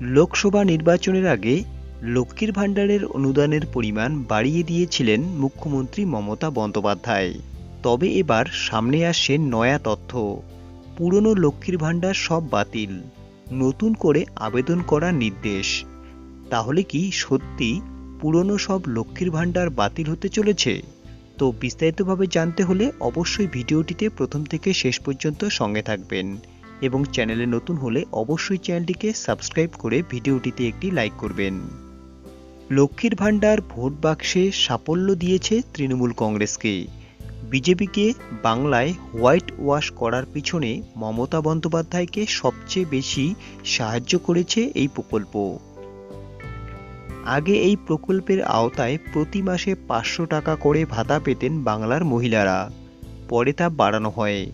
লোকসভা নির্বাচনের আগে লক্ষ্মীর ভাণ্ডারের অনুদানের পরিমাণ বাড়িয়ে দিয়েছিলেন মুখ্যমন্ত্রী মমতা বন্দ্যোপাধ্যায়। তবে এবার সামনে আসছে নয়া তথ্য। পুরনো লক্ষ্মীর ভাণ্ডার সব বাতিল। নতুন করে আবেদন করার নির্দেশ। তাহলে কি সত্যি পুরনো সব লক্ষ্মীর ভাণ্ডার বাতিল হতে চলেছে? তো বিস্তারিতভাবে জানতে হলে অবশ্যই ভিডিওটিতে প্রথম থেকে শেষ পর্যন্ত সঙ্গে থাকবেন। এবং চ্যানেলে নতুন হলে অবশ্যই চ্যানেলটিকে সাবস্ক্রাইব করে ভিডিওটিতে একটি লাইক করবেন। লক্ষ্মীর ভাণ্ডার ভোট বাক্সে সাফল্য দিয়েছে তৃণমূল কংগ্রেসকে। বিজেপিকে বাংলায় হোয়াইট ওয়াশ করার পিছনে মমতা বন্দ্যোপাধ্যায়কে সবচেয়ে বেশি সাহায্য করেছে এই প্রকল্প। আগে এই প্রকল্পের আওতায় প্রতি মাসে পাঁচশো টাকা করে ভাতা পেতেন বাংলার মহিলারা। পরে তা বাড়ানো হয়।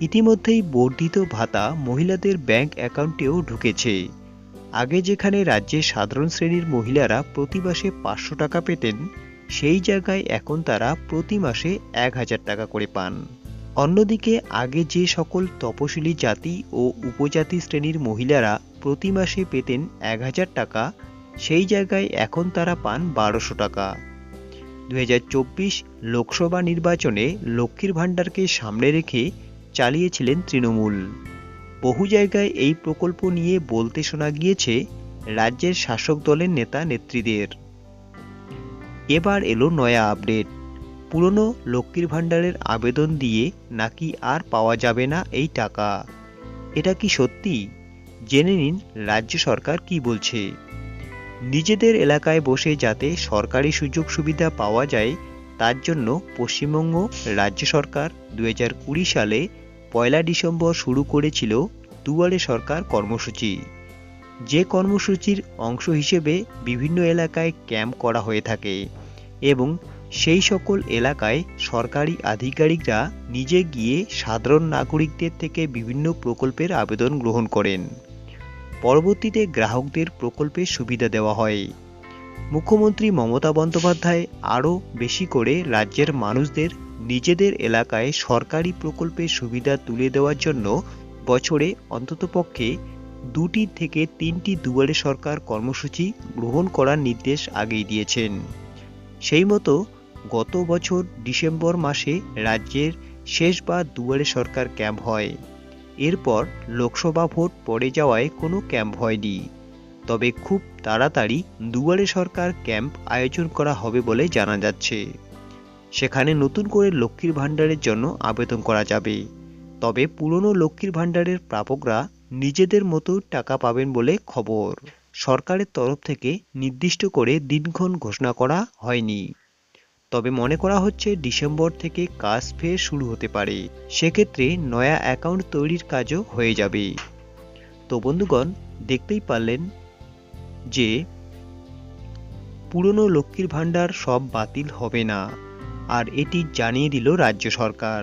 ইতিমধ্যেই বর্ধিত ভাতা মহিলাদের ব্যাংক অ্যাকাউন্টেও ঢুকেছে। আগে যেখানে রাজ্যের সাধারণ শ্রেণির মহিলারা প্রতি মাসে পাঁচশো টাকা পেতেন, সেই জায়গায় এখন তারা প্রতি মাসে এক হাজার টাকা করে পান। অন্যদিকে আগে যে সকল তপশিলি জাতি ও উপজাতি শ্রেণির মহিলারা প্রতি মাসে পেতেন এক হাজার টাকা, সেই জায়গায় এখন তারা পান বারোশো টাকা। দু হাজার চব্বিশ লোকসভা নির্বাচনে লক্ষ্মীর ভাণ্ডারকে সামনে রেখে চালিয়েছিলেন তৃণমূল। বহু জায়গায় এই প্রকল্প নিয়ে বলতে শোনা গিয়েছে রাজ্যের শাসক দলের নেতা নেত্রীদের। এবার এলো নয়া আপডেট। পুরনো লক্ষ্মীর ভাণ্ডারের আবেদন দিয়ে নাকি আর পাওয়া যাবে না এই টাকা। এটা কি সত্যি? জেনে নিন রাজ্য সরকার কি বলছে। নিজেদের এলাকায় বসে যাতে সরকারি সুযোগ সুবিধা পাওয়া যায়, তার জন্য পশ্চিমবঙ্গ রাজ্য সরকার দুহাজার কুড়ি সালে পয়লা ডিসেম্বর শুরু করেছিল দুয়ারে সরকার কর্মসূচি। যে কর্মসূচির অংশ হিসেবে বিভিন্ন এলাকায় ক্যাম্প করা হয়ে থাকে এবং সেই সকল এলাকায় সরকারি আধিকারিকরা নিজে গিয়ে সাধারণ নাগরিকদের থেকে বিভিন্ন প্রকল্পের আবেদন গ্রহণ করেন। পরবর্তীতে গ্রাহকদের প্রকল্পের সুবিধা দেওয়া হয়। মুখ্যমন্ত্রী মমতা বন্দ্যোপাধ্যায় আরও বেশি করে রাজ্যের মানুষদের নিজেদের এলাকায় সরকারি প্রকল্পের সুবিধা তুলে দেওয়ার জন্য বছরে অন্ততপক্ষে দুটি থেকে তিনটি দুয়ারে সরকার কর্মসূচি গ্রহণ করার নির্দেশ আগেই দিয়েছেন। সেই মতো গত বছর ডিসেম্বর মাসে রাজ্যের শেষবার দুয়ারে সরকার ক্যাম্প হয়। এরপর লোকসভা ভোট পড়ে যাওয়ায় কোনো ক্যাম্প হয়নি। তবে খুব তাড়াতাড়ি দুয়ারে সরকার ক্যাম্প আয়োজন করা হবে বলে জানা যাচ্ছে। সেখানে নতুন করে লক্ষ্মীর ভাণ্ডারের জন্য আবেদন করা যাবে। তবে পুরনো লক্ষ্মীর ভাণ্ডারের প্রাপকরা নিজেদের মতো টাকা পাবেন বলে খবর। সরকারের তরফ থেকে নির্দিষ্ট করে দিনক্ষণ ঘোষণা করা হয়নি। তবে মনে করা হচ্ছে ডিসেম্বর থেকে কাজ ফের শুরু হতে পারে। সেক্ষেত্রে নয়া অ্যাকাউন্ট তৈরির কাজও হয়ে যাবে। তো বন্ধুগণ, দেখতেই পারলেন যে পুরনো লক্ষ্মীর ভাণ্ডার সব বাতিল হবে না। আর এটি জানিয়ে দিল রাজ্য সরকার।